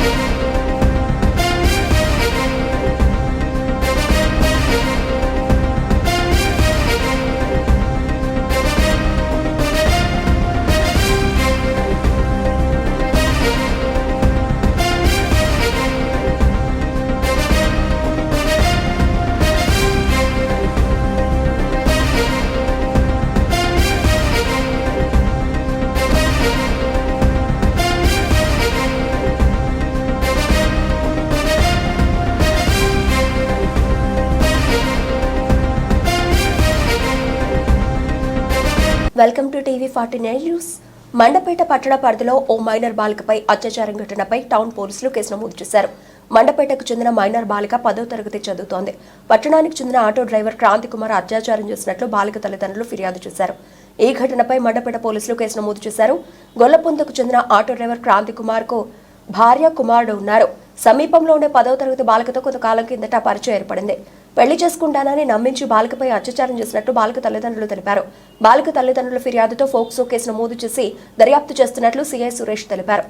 Музика welcome to TV forty nine news. Mandapeta పట్టణ పరిధిలో ఓ minor బాలికపై అత్యాచారం ఘటనపై టౌన్ పోలీసులు కేసు నమోదు చేశారు. మండపేటకు చెందిన మైనర్ బాలిక పదో తరగతి చదువుతోంది. పట్టణానికి చెందిన ఆటో డ్రైవర్ క్రాంతి కుమార్ అత్యాచారం చేసినట్లు బాలిక తల్లిదండ్రులు ఫిర్యాదు చేశారు. ఈ ఘటనపై మండపేట పోలీసులు కేసు నమోదు చేశారు. గొల్లపొందకు చెందిన ఆటో డ్రైవర్ క్రాంతి కుమార్కు భార్య కుమారుడు ఉన్నారు. సమీపంలో ఉండే పదవ తరగతి బాలికతో కొంతకాలం కిందట పరిచయం ఏర్పడింది. పెళ్ళి చేసుకుంటానని నమ్మించి బాలికపై అత్యాచారం చేసినట్లు బాలిక తల్లిదండ్రులు తెలిపారు. బాలిక తల్లిదండ్రుల ఫిర్యాదుతో ఫోక్సో కేసు నమోదు చేసి దర్యాప్తు చేస్తున్నట్లు సీఐ సురేష్ తెలిపారు.